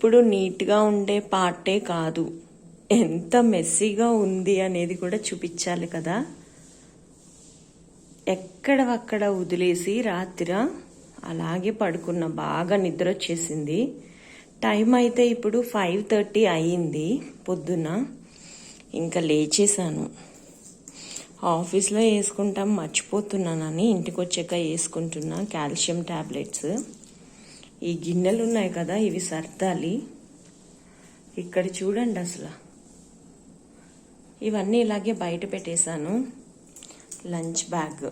ఎప్పుడు నీట్గా ఉండే పార్టే కాదు. ఎంత మెస్సీగా ఉంది అనేది కూడా చూపించాలి కదా. ఎక్కడవక్కడ వదిలేసి రాత్రి అలాగే పడుకున్న బాగా నిద్ర వచ్చేసింది టైం అయితే ఇప్పుడు ఫైవ్ థర్టీ అయ్యింది పొద్దున. ఇంకా లేచేసాను ఆఫీస్లో వేసుకుంటాం మర్చిపోతున్నానని ఇంటికి వచ్చాక వేసుకుంటున్నా కాల్షియం టాబ్లెట్స్. ఈ గిన్నెలు ఉన్నాయి కదా ఇవి సర్దాలి. ఇక్కడ చూడండి అసలు. ఇవన్నీ ఇలాగే బయట పెట్టేశాను. Lunch bag.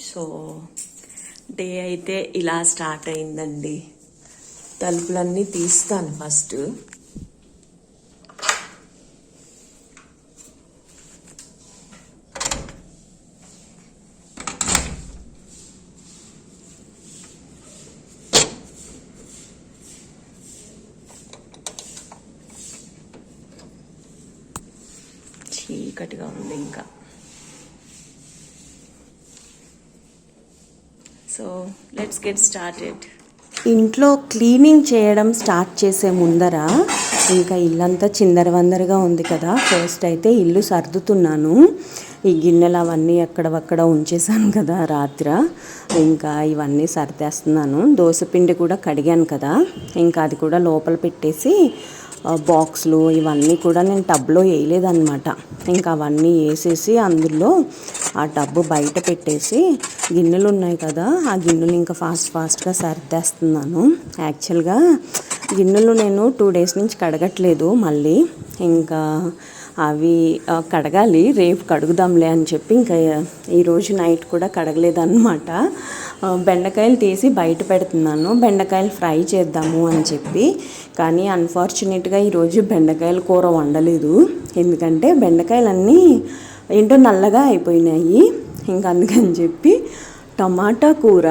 సో డే అయితే ఇలా స్టార్ట్ అయిందండి. తలుపులన్నీ తీస్తాను ఫస్ట్. చీకటిగా ఉంది ఇంకా. సో లెట్స్ గెట్ స్టార్టెడ్ ఇంట్లో క్లీనింగ్ చేయడం స్టార్ట్ చేసే ముందర ఇంకా ఇల్లంతా చిందరవందరగా ఉంది కదా. ఫస్ట్ అయితే ఇల్లు సర్దుతున్నాను. ఈ గిన్నెలు అవన్నీ ఎక్కడవక్కడ ఉంచేసాను కదా రాత్ర. ఇంకా ఇవన్నీ సర్దేస్తున్నాను. దోశపిండి కూడా కడిగాను కదా. ఇంకా అది కూడా లోపల పెట్టేసి బాక్స్లు ఇవన్నీ కూడా నేను టబ్లో వేయలేదన్నమాట. ఇంకా అవన్నీ వేసేసి అందులో ఆ టబ్బు బయట పెట్టేసి గిన్నెలు ఉన్నాయి కదా ఆ గిన్నెలు ఇంకా ఫాస్ట్ ఫాస్ట్గా సర్దేస్తున్నాను. యాక్చువల్గా గిన్నెలు నేను టూ డేస్ నుంచి కడగట్లేదు మళ్ళీ. ఇంకా అవి కడగాలి. రేపు కడుగుదాంలే అని చెప్పి ఇంకా ఈరోజు నైట్ కూడా కడగలేదన్నమాట. బెండకాయలు తీసి బయట పెడుతున్నాను. బెండకాయలు ఫ్రై చేద్దాము అని చెప్పి. కానీ అన్ఫార్చునేట్గా ఈరోజు బెండకాయల కూర వండలేదు. ఎందుకంటే బెండకాయలన్నీ ఏంటో నల్లగా అయిపోయినాయి. ఇంకా అందుకని చెప్పి టమాటా కూర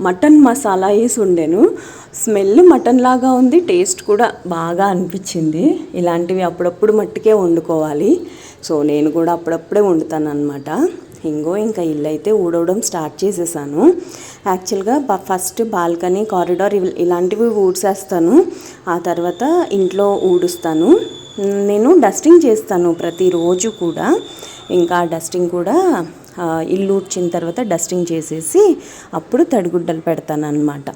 మటన్ మసాలా వేసి ఉండెను. స్మెల్ మటన్ లాగా ఉంది టేస్ట్ కూడా బాగా అనిపించింది. ఇలాంటివి అప్పుడప్పుడు మట్టుకే వండుకోవాలి. సో నేను కూడా అప్పుడప్పుడే వండుతాను అనమాట ఇంగో ఇంకా ఇల్లు అయితే ఊడవడం స్టార్ట్ చేసేసాను. యాక్చువల్గా బ- ఫస్ట్ బాల్కనీ కారిడార్ ఇవి- ఇలాంటివి ఊడ్చేస్తాను ఆ తర్వాత ఇంట్లో ఊడుస్తాను. నేను డస్టింగ్ చేస్తాను ప్రతిరోజు కూడా. ఇంకా డస్టింగ్ కూడా ఇల్లు ఊడ్చిన తర్వాత డస్టింగ్ చేసేసి అప్పుడు తడిగుడ్డలు పెడతాను అనమాట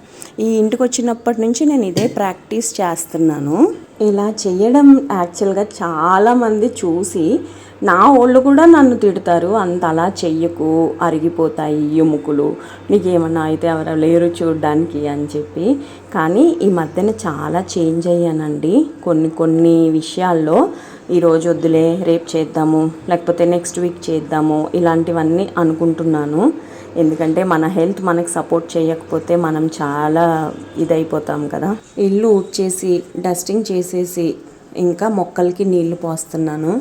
ఈ ఇంటికి వచ్చినప్పటి నుంచి నేను ఇదే ప్రాక్టీస్ చేస్తున్నాను. ఇలా చేయడం యాక్చువల్గా చాలామంది చూసి నా వాళ్ళు కూడా నన్ను తిడతారు. అంత అలా చెయ్యకు అరిగిపోతాయి ఎముకలు నీకేమన్నా అయితే ఎవరు లేరు చూడడానికి అని చెప్పి. కానీ ఈ మధ్యన చాలా చేంజ్ అయ్యానండి. కొన్ని కొన్ని విషయాల్లో ఈరోజు వద్దులే రేపు చేద్దాము లేకపోతే నెక్స్ట్ వీక్ చేద్దాము ఇలాంటివన్నీ అనుకుంటున్నాను. ఎందుకంటే మన హెల్త్ మనకి సపోర్ట్ చేయకపోతే మనం చాలా ఇదైపోతాం కదా. ఇల్లు ఊడ్చేసి డస్టింగ్ చేసేసి ఇంకా మొక్కలకి నీళ్ళు పోస్తున్నాను.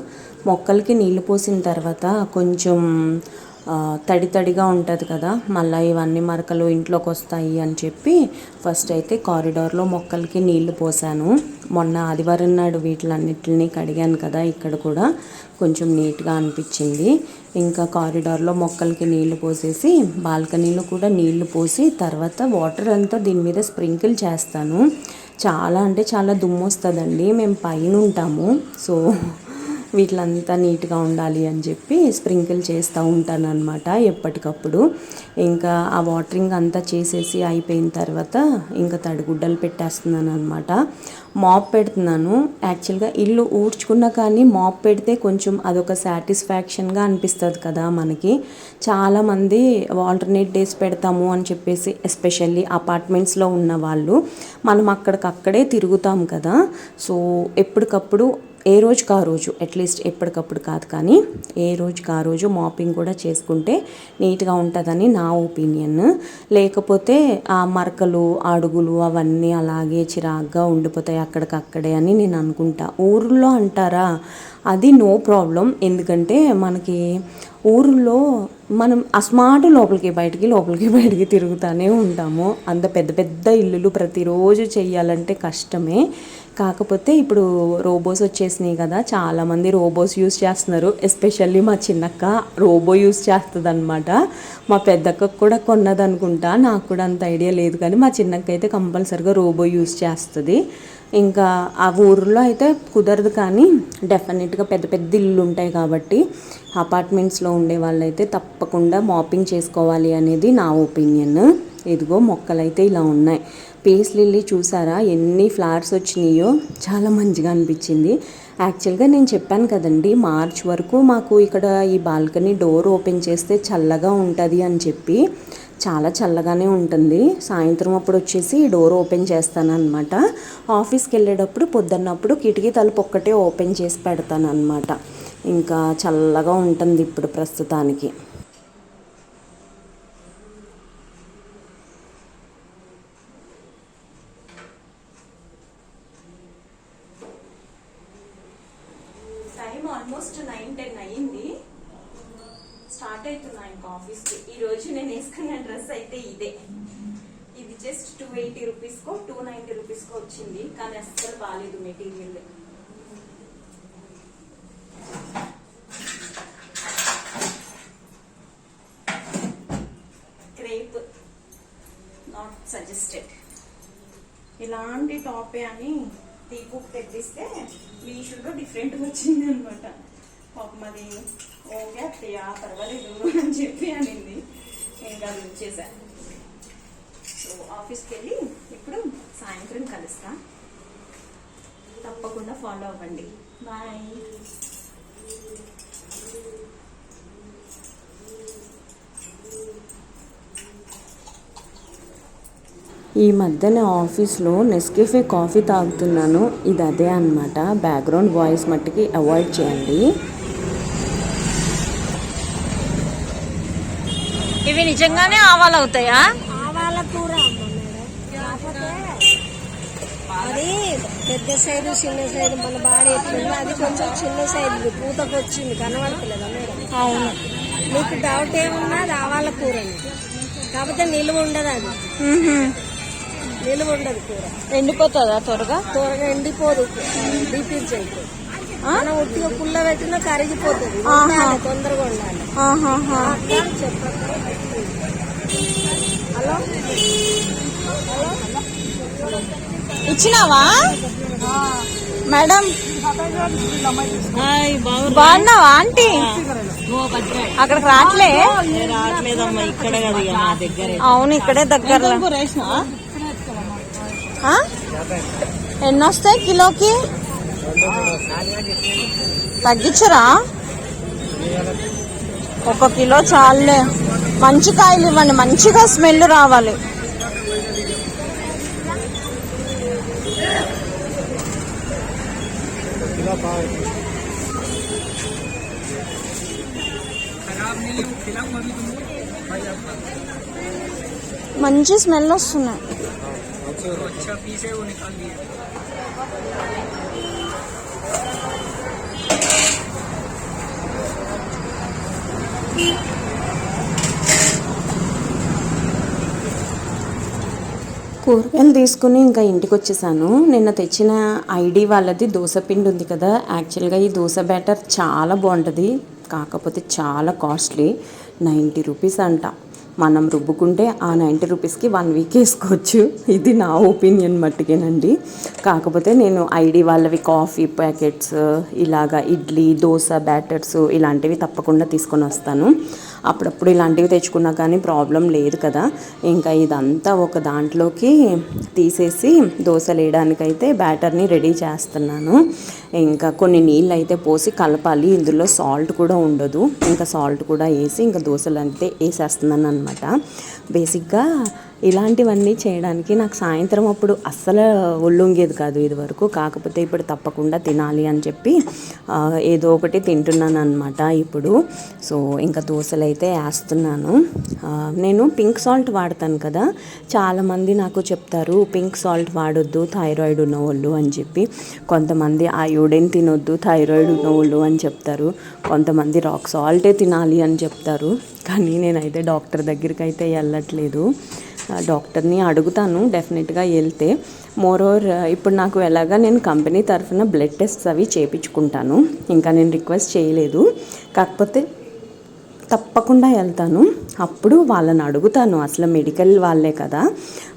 మొక్కలకి నీళ్ళు పోసిన తర్వాత కొంచెం తడి తడిగా ఉంటుంది కదా. మళ్ళీ ఇవన్నీ మరకలు ఇంట్లోకి వస్తాయి అని చెప్పి ఫస్ట్ అయితే కారిడార్లో మొక్కలకి నీళ్ళు పోసాను. మొన్న ఆదివారం నాడు వీటిలన్నిటిని కడిగాను కదా ఇక్కడ కూడా కొంచెం నీట్గా అనిపించింది. ఇంకా కారిడార్లో మొక్కలకి నీళ్ళు పోసేసి బాల్కనీలో కూడా నీళ్ళు పోసి తర్వాత వాటర్ అంతా దీని మీద స్ప్రింకిల్ చేస్తాను. చాలా అంటే చాలా దుమ్ము వస్తుందండి. మేము పైన ఉంటాము. సో వీటిలంతా నీట్గా ఉండాలి అని చెప్పి స్ప్రింకిల్ చేస్తూ ఉంటాను అనమాట ఎప్పటికప్పుడు. ఇంకా ఆ వాటరింగ్ అంతా చేసేసి అయిపోయిన తర్వాత ఇంకా తడిగుడ్డలు పెట్టేస్తున్నాను అనమాట మాప్ పెడుతున్నాను. యాక్చువల్గా ఇల్లు ఊడ్చుకున్నా కానీ మాప్ పెడితే కొంచెం అదొక సాటిస్ఫాక్షన్గా అనిపిస్తుంది కదా మనకి. చాలామంది ఆల్టర్నేట్ డేస్ పెడతాము అని చెప్పేసి ఎస్పెషల్లీ అపార్ట్మెంట్స్లో ఉన్న వాళ్ళు మనం అక్కడికక్కడే తిరుగుతాం కదా. సో ఎప్పటికప్పుడు ఏ రోజుకి ఆ రోజు? అట్లీస్ట్ ఎప్పటికప్పుడు కాదు కానీ ఏ రోజుకి ఆ రోజు మాపింగ్ కూడా చేసుకుంటే నీట్గా ఉంటుందని నా ఒపీనియన్ లేకపోతే ఆ మరకలు అడుగులు అవన్నీ అలాగే చిరాగ్గా ఉండిపోతాయి అక్కడికక్కడే అని నేను అనుకుంటా. ఊర్లో అంటారా? అది నో ప్రాబ్లం ఎందుకంటే మనకి ఊర్లో మనం అస్మాటు లోపలికి బయటికి లోపలికి బయటికి తిరుగుతూనే ఉంటాము. అంత పెద్ద పెద్ద ఇల్లులు ప్రతిరోజు చేయాలంటే కష్టమే. కాకపోతే ఇప్పుడు రోబోస్ వచ్చేసినాయి కదా చాలామంది రోబోస్ యూస్ చేస్తున్నారు. ఎస్పెషల్లీ మా చిన్నక్క రోబో యూస్ చేస్తుంది అనమాట మా పెద్దక్క కూడా కొన్నదనుకుంటా నాకు కూడా అంత ఐడియా లేదు. కానీ మా చిన్నక్క అయితే కంపల్సరిగా రోబో యూస్ చేస్తుంది. ఇంకా ఆ ఊర్లో అయితే కుదరదు కానీ డెఫినెట్గా పెద్ద పెద్ద ఇల్లు ఉంటాయి కాబట్టి అపార్ట్మెంట్స్లో ఉండే వాళ్ళైతే తప్పకుండా మాపింగ్ చేసుకోవాలి అనేది నా ఒపీనియన్ ఇదిగో మొక్కలైతే ఇలా ఉన్నాయి. పేస్ లిల్లీ చూసారా? ఎన్ని ఫ్లవర్స్ వచ్చినాయో? చాలా మంచిగా అనిపించింది. యాక్చువల్గా నేను చెప్పాను కదండి మార్చ్ వరకు మాకు ఇక్కడ ఈ బాల్కనీ డోర్ ఓపెన్ చేస్తే చల్లగా ఉంటుంది అని చెప్పి. చాలా చల్లగానే ఉంటుంది. సాయంత్రం అప్పుడు వచ్చేసి డోర్ ఓపెన్ చేస్తాను అనమాట ఆఫీస్కి వెళ్ళేటప్పుడు పొద్దున్నప్పుడు కిటికీ తలుపు ఒక్కటే ఓపెన్ చేసి పెడతాను అనమాట ఇంకా చల్లగా ఉంటుంది ఇప్పుడు ప్రస్తుతానికి. టైం ఆల్మోస్ట్ నైన్ టెన్ అయ్యింది. స్టార్ట్ అవుతున్నా ఇంకా ఆఫీస్కి. ఈ రోజు నేను వేసుకున్న డ్రెస్ అయితే ఇదే. ఇది జస్ట్ టూ ఎయిటీ రూపీస్కో టూ నైంటీ రూపీస్కో వచ్చింది. కానీ అస్సలు బాగాలేదు మెటీరియల్. క్రేప్ నాట్ సజెస్టెడ్ ఇలాంటి టాపే అని టీ కుక్ తెప్పిస్తే మీషోలో డిఫరెంట్గా వచ్చింది అనమాట పాపం అది ఓకే అత్తయ్య పర్వాలేదు అని చెప్పి అనింది. ఇంకా వచ్చేసా సో ఆఫీస్కి వెళ్ళి ఇప్పుడు సాయంత్రం కలుస్తా. తప్పకుండా ఫాలో అవ్వండి. బాయ్ ఈ మధ్యన ఆఫీస్లో నెస్కెఫే కాఫీ తాగుతున్నాను. ఇది అదే అనమాట బ్యాక్గ్రౌండ్ వాయిస్ మట్టుకి అవాయిడ్ చేయండి. ఇవి నిజంగానే ఆవాలు అవుతాయా? ఆవాల కూర అది పెద్ద సైజు చిన్న సైజు మన బాడీ ఎట్లుందో అది కొంచెం చిన్న సైజు పూతకు వచ్చింది కనబడతలేదా మేడం? అవును. మీకు డౌట్ ఏమున్నా అది ఆవాల కూరని. కాకపోతే నిలువ ఉండదు అది. నిలువ ఉండదు కూర. ఎండిపోతుందా త్వరగా? త్వరగా ఎండిపోదు. డీపీల్ చేయదు మనం ఉట్టిగా పుల్ల పెట్టినా కరిగిపోతుంది. తొందరగా ఉండాలి. ఆహాహా. ఇచ్చినావా? మేడం. బాగున్నావా ఆంటీ? అక్కడికి రావట్లే రావట్లేదమ్మా ఇక్కడ దగ్గర. అవును ఇక్కడే దగ్గరలో. ఆ? ఎన్ని వస్తాయి కిలోకి? తగ్గించరా? ఒక కిలో చాలులే. మంచి కాయలు ఇవ్వండి మంచిగా స్మెల్ రావాలి. మంచి స్మెల్ వస్తున్నాయి. కూరగాయలు తీసుకుని ఇంకా ఇంటికి వచ్చేసాను. నిన్న తెచ్చిన ఐడి వాళ్ళది దోశ పిండి ఉంది కదా. యాక్చువల్గా ఈ దోశ బ్యాటర్ చాలా బాగుంటుంది. కాకపోతే చాలా కాస్ట్లీ. నైంటీ రూపీస్ అంట. మనం రుబ్బుకుంటే ఆ నైంటీ రూపీస్కి వన్ వీక్ వేసుకోవచ్చు. ఇది నా ఒపీనియన్ మట్టుకేనండి. కాకపోతే నేను ఐడి వాళ్ళవి కాఫీ ప్యాకెట్స్ ఇలాగా ఇడ్లీ దోశ బ్యాటర్స్ ఇలాంటివి తప్పకుండా తీసుకొని వస్తాను. అప్పుడప్పుడు ఇలాంటివి తెచ్చుకున్నా కానీ ప్రాబ్లం లేదు కదా. ఇంకా ఇదంతా ఒక దాంట్లోకి తీసేసి దోశలు వేయడానికైతే బ్యాటర్ని రెడీ చేస్తున్నాను. ఇంకా కొన్ని నీళ్ళు అయితే పోసి కలపాలి. ఇందులో సాల్ట్ కూడా ఉండదు. ఇంకా సాల్ట్ కూడా వేసి ఇంకా దోశలు అయితే వేసేస్తున్నాను అనమాట బేసిక్గా ఇలాంటివన్నీ చేయడానికి నాకు సాయంత్రం అప్పుడు అస్సలు ఒళ్ళొంగేది కాదు ఇది వరకు. కాకపోతే ఇప్పుడు తప్పకుండా తినాలి అని చెప్పి ఏదో ఒకటి తింటున్నాను అనమాట ఇప్పుడు. సో ఇంకా దోశలు అయితే వేస్తున్నాను నేను పింక్ సాల్ట్ వాడతాను కదా. చాలామంది నాకు చెప్తారు పింక్ సాల్ట్ వాడొద్దు థైరాయిడ్ ఉన్నవాళ్ళు అని చెప్పి. కొంతమంది అయోడిన్ తినొద్దు థైరాయిడ్ ఉన్నవాళ్ళు అని చెప్తారు. కొంతమంది రాక్ సాల్టే తినాలి అని చెప్తారు. కానీ నేనైతే డాక్టర్ దగ్గరికి అయితే వెళ్ళట్లేదు. డాక్టర్ని అడుగుతాను డెఫినెట్గా వెళ్తే. మోరోవర్ ఇప్పుడు నాకు ఎలాగా నేను కంపెనీ తరఫున బ్లడ్ టెస్ట్స్ అవి చేయించుకుంటాను ఇంకా నేను రిక్వెస్ట్ చేయలేదు. కాకపోతే తప్పకుండా వెళ్తాను. అప్పుడు వాళ్ళని అడుగుతాను. అసలు మెడికల్ వాళ్ళే కదా.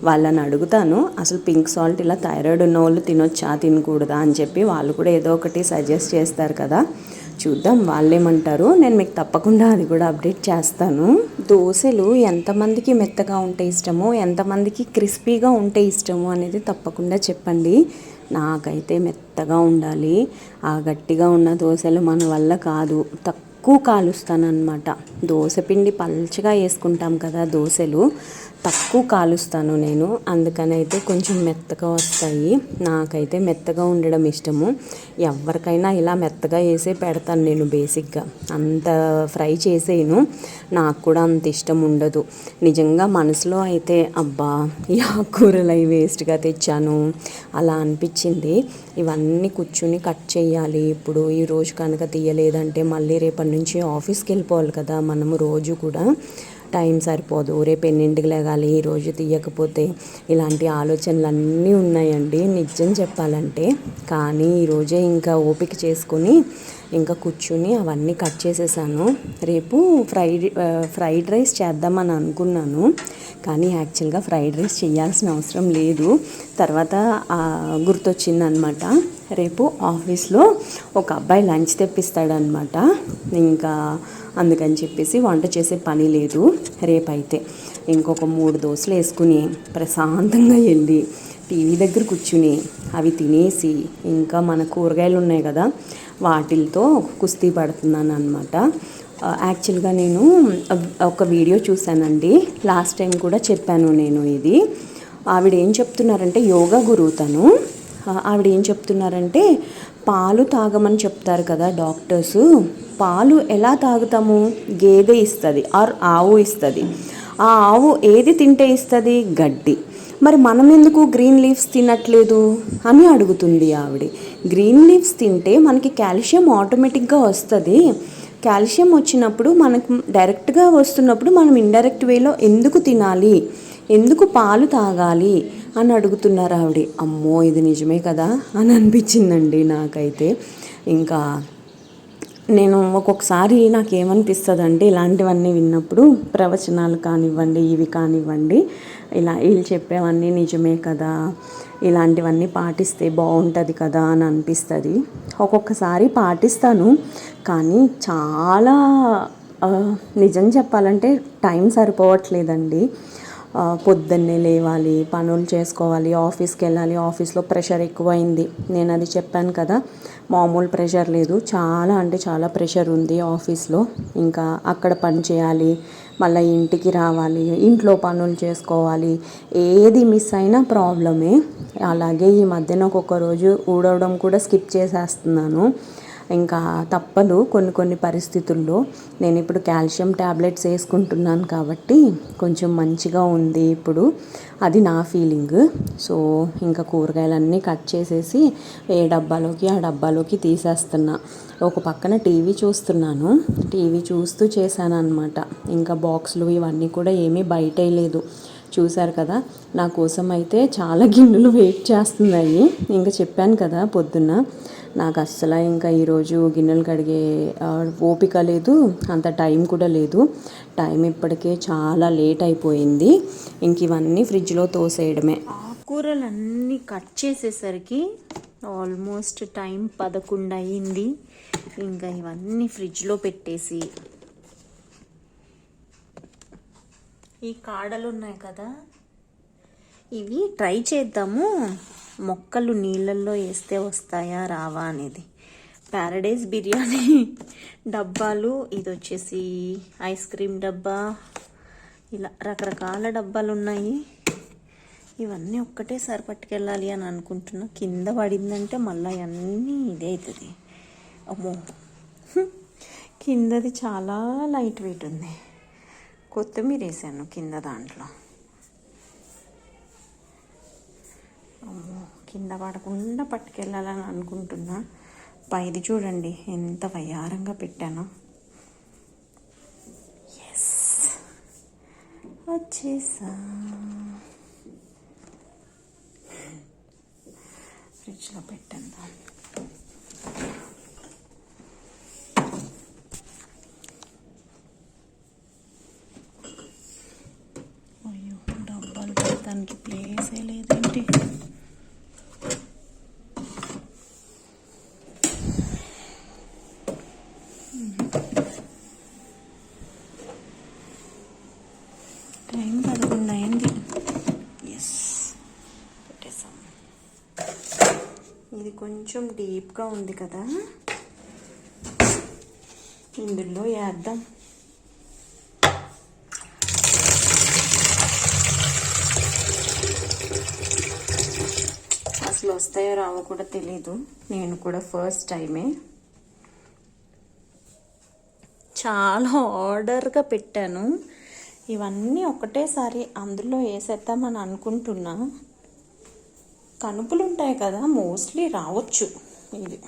వాళ్ళని అడుగుతాను. అసలు పింక్ సాల్ట్ ఇలా థైరాయిడ్ ఉన్న వాళ్ళు తినొచ్చా? తినకూడదా? అని చెప్పి వాళ్ళు కూడా ఏదో ఒకటి సజెస్ట్ చేస్తారు కదా. చూద్దాం. వాళ్ళేమంటారు? నేను మీకు తప్పకుండా అది కూడా అప్డేట్ చేస్తాను. దోశలు ఎంతమందికి మెత్తగా ఉంటే ఇష్టమో ఎంతమందికి క్రిస్పీగా ఉంటే ఇష్టమో అనేది తప్పకుండా చెప్పండి. నాకైతే మెత్తగా ఉండాలి. ఆ గట్టిగా ఉన్న దోశలు మన వల్ల కాదు. తక్కువ ఎక్కువ కాలుస్తానన్నమాట. దోశ పిండి పల్చగా వేసుకుంటాం కదా దోశలు. తక్కువ కాలుస్తాను నేను. అందుకని అయితే కొంచెం మెత్తగా వస్తాయి. నాకైతే మెత్తగా ఉండడం ఇష్టము. ఎవరికైనా ఇలా మెత్తగా వేసే పెడతాను నేను బేసిక్గా. అంత ఫ్రై చేసేయను. నాకు కూడా అంత ఇష్టం ఉండదు. నిజంగా మనసులో అయితే అబ్బా ఈ ఆకుకూరలు అవి వేస్ట్గా తెచ్చాను. అలా అనిపించింది. ఇవన్నీ కూర్చుని కట్ చేయాలి. ఇప్పుడు ఈ రోజు కనుక తీయలేదంటే మళ్ళీ రేపటి నుంచి ఆఫీస్కి వెళ్ళిపోవాలి కదా. మనము రోజు కూడా. టైం సరిపోదు. రేపు ఎన్నింటికి లేగాలి? ఈరోజు తీయకపోతే ఇలాంటి ఆలోచనలు అన్నీ ఉన్నాయండి. నిజం చెప్పాలంటే. కానీ ఈరోజే ఇంకా ఓపిక చేసుకొని ఇంకా కూర్చుని అవన్నీ కట్ చేసేసాను. రేపు ఫ్రైడ్ ఫ్రైడ్ రైస్ చేద్దామని అనుకున్నాను. కానీ యాక్చువల్గా ఫ్రైడ్ రైస్ చేయాల్సిన అవసరం లేదు. తర్వాత గుర్తొచ్చిందనమాట. రేపు ఆఫీస్లో ఒక అబ్బాయి లంచ్ తెప్పిస్తాడనమాట. ఇంకా అందుకని చెప్పేసి వంట చేసే పని లేదు రేపైతే. ఇంకొక మూడు దోశలు వేసుకుని ప్రశాంతంగా వెళ్ళి టీవీ దగ్గర కూర్చుని అవి తినేసి ఇంకా మన కూరగాయలు ఉన్నాయి కదా వాటిలతో కుస్తీ పడుతున్నాను అనమాట యాక్చువల్గా నేను ఒక వీడియో చూశానండి. లాస్ట్ టైం కూడా చెప్పాను నేను ఇది. ఆవిడ ఏం చెప్తున్నారంటే యోగా గురువు తను. ఆవిడ ఏం చెప్తున్నారంటే పాలు తాగమని చెప్తారు కదా డాక్టర్స్. పాలు ఎలా తాగుతాము? గేదె ఇస్తుంది ఆర్ ఆవు ఇస్తుంది. ఆ ఆవు ఏది తింటే ఇస్తుంది? గడ్డి. మరి మనం ఎందుకు గ్రీన్ లీవ్స్ తినట్లేదు? అని అడుగుతుంది ఆవిడ. గ్రీన్ లీవ్స్ తింటే మనకి కాల్షియం ఆటోమేటిక్గా వస్తుంది. కాల్షియం వచ్చినప్పుడు మనకు డైరెక్ట్గా వస్తున్నప్పుడు మనం ఇండైరెక్ట్ వేలో ఎందుకు తినాలి? ఎందుకు పాలు తాగాలి అని అడుగుతున్నారు ఆవిడ. అమ్మో ఇది నిజమే కదా అని అనిపించిందండి నాకైతే. ఇంకా నేను ఒక్కొక్కసారి నాకు ఏమనిపిస్తుంది అంటే ఇలాంటివన్నీ విన్నప్పుడు ప్రవచనాలు కానివ్వండి ఇవి కానివ్వండి ఇలా వీళ్ళు చెప్పేవన్నీ నిజమే కదా ఇలాంటివన్నీ పాటిస్తే బాగుంటుంది కదా అని అనిపిస్తుంది. ఒక్కొక్కసారి పాటిస్తాను కానీ చాలా నిజం చెప్పాలంటే టైం సరిపోవట్లేదండి. పొద్దున్నే లేవాలి పనులు చేసుకోవాలి ఆఫీస్కి వెళ్ళాలి. ఆఫీస్లో ప్రెషర్ ఎక్కువైంది. నేను అది చెప్పాను కదా మామూలు ప్రెషర్ లేదు. చాలా అంటే చాలా ప్రెషర్ ఉంది ఆఫీస్లో. ఇంకా అక్కడ పని చేయాలి మళ్ళీ ఇంటికి రావాలి ఇంట్లో పనులు చేసుకోవాలి. ఏది మిస్ అయినా ప్రాబ్లమే. అలాగే ఈ మధ్యన ఒక్కొక్క రోజు ఊడవడం కూడా స్కిప్ చేసేస్తున్నాను. ఇంకా తప్పదు కొన్ని కొన్ని పరిస్థితుల్లో. నేను ఇప్పుడు కాల్షియం ట్యాబ్లెట్స్ వేసుకుంటున్నాను కాబట్టి కొంచెం మంచిగా ఉంది ఇప్పుడు. అది నా ఫీలింగ్. సో ఇంకా కూరగాయలన్నీ కట్ చేసేసి ఏ డబ్బాలోకి ఆ డబ్బాలోకి తీసేస్తున్నా. ఒక పక్కన టీవీ చూస్తున్నాను. టీవీ చూస్తూ చేశాను అనమాట ఇంకా బాక్సులు ఇవన్నీ కూడా ఏమీ బయట లేదు. చూశారు కదా నా కోసం అయితే చాలా గిన్నెలు వెయిట్ చేస్తున్నాయి. ఇంకా చెప్పాను కదా పొద్దున్న. నాకు అస్సలు ఇంకా ఈరోజు గిన్నెలు కడిగే ఓపిక లేదు. అంత టైం కూడా లేదు. టైం ఇప్పటికే చాలా లేట్ అయిపోయింది. ఇంక ఇవన్నీ ఫ్రిడ్జ్లో తోసేయడమే. ఆకుకూరలన్నీ కట్ చేసేసరికి ఆల్మోస్ట్ టైం పదకొండు అయ్యింది ఇంకా ఇవన్నీ ఫ్రిడ్జ్లో పెట్టేసి ఈ కాడలు ఉన్నాయి కదా ఇవి ట్రై చేద్దాము. మొక్కలు నీళ్ళల్లో వేస్తే వస్తాయా రావా అనేది. ప్యారడైజ్ బిర్యానీ డబ్బాలు ఇది వచ్చేసి ఐస్ క్రీమ్ డబ్బా ఇలా రకరకాల డబ్బాలు ఉన్నాయి. ఇవన్నీ ఒక్కటేసారి పట్టుకెళ్ళాలి అని అనుకుంటున్నా. కింద పడిందంటే మళ్ళీ అన్నీ ఇదే అవుతుంది. అమ్మో. కిందది చాలా లైట్ వెయిట్ ఉంది. కొత్తిమీర వేసాను కింద దాంట్లో అమ్మో కింద పడకుండా పట్టుకెళ్ళాలని అనుకుంటున్నా. పైది చూడండి ఎంత వయారంగా పెట్టానో. ఎస్ వచ్చేసా. ఫ్రిడ్జ్లో పెట్టాను అయ్యో డబ్బాలు పెట్టడానికి ప్లేసే లేదేంటి టైం పదకొండు అయింది ఎస్ పెట్టేసాం ఇది కొంచెం డీప్గా ఉంది కదా. ఇందులో వేద్దాం అసలు వస్తాయో రావో కూడా తెలీదు. నేను కూడా ఫస్ట్ టైమే చాలా ఆర్డర్గా పెట్టాను. ఇవన్నీ ఒకటేసారి అందులో వేసేద్దామని అనుకుంటున్నా. కనుపులు ఉంటాయి కదా మోస్ట్లీ రావచ్చు. ఇది.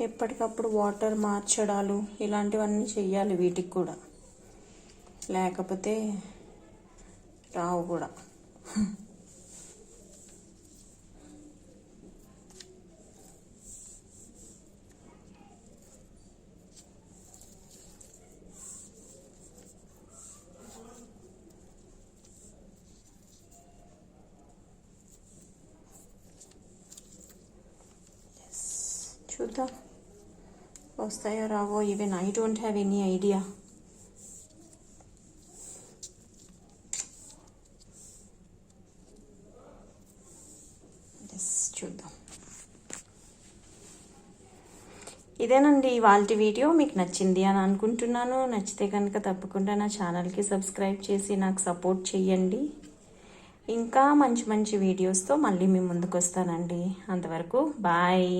ఎప్పటికప్పుడు వాటర్ మార్చడాలు ఇలాంటివన్నీ చెయ్యాలి వీటికి కూడా. లేకపోతే రావు కూడా చూద్దాం వస్తాయో రావో even I don't have any idea చూద్దాం. ఇదేనండి ఇవాళ వీడియో. మీకు నచ్చింది అని అనుకుంటున్నాను. నచ్చితే కనుక తప్పకుండా నా ఛానల్కి సబ్స్క్రైబ్ చేసి నాకు సపోర్ట్ చేయండి ఇంకా మంచి మంచి వీడియోస్తో మళ్ళీ మీ ముందుకు వస్తానండి అంతవరకు బాయ్.